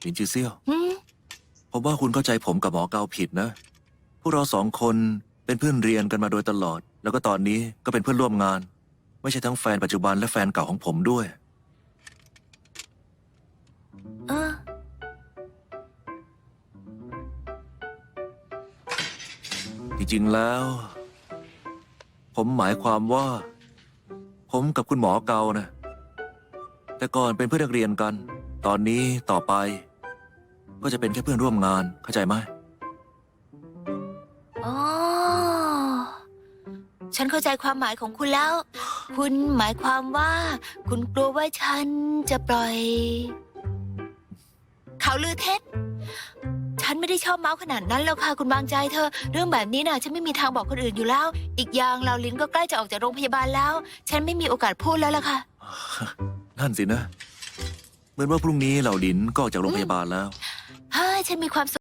หลินจือเซี่ยวอืมผมว่าคุณเข้าใจผมกับหมอเกาผิดนะ พวกเราสองคนเป็นเพื่อนเรียนกันมาโดยตลอด แล้วก็ตอนนี้ก็เป็นเพื่อนร่วมงาน ไม่ใช่ทั้งแฟนปัจจุบันและแฟนเก่าของผมด้วย เออจริงๆแล้ว ผมหมายความว่า ผมกับคุณหมอเกานะ แต่ก่อนเป็นเพื่อนนักเรียนกัน ตอนนี้ต่อไป ก็จะเป็นแค่เพื่อนร่วมงานเข้าใจไหมอ๋อ ฉันเข้าใจความหมายของคุณแล้ว คุณหมายความว่า คุณกลัวว่าฉันจะปล่อยข่าวลือเท็จ ฉันไม่ได้ชอบเมาส์ขนาดนั้นแล้วค่ะคุณวางใจเธอะเรื่องแบบนี้น่ะ ฉันไม่มีทางบอกคนอื่นอยู่แล้ว อีกอย่างเราลินก็ใกล้จะออกจากโรงพยาบาลแล้ว ฉันไม่มีโอกาสพูดแล้วล่ะค่ะ นั่นสินะ เหมือนว่าพรุ่งนี้เหล่าหลินก็ออกจากโรงพยาบาลแล้ว เฮ้ยฉันมีความสุข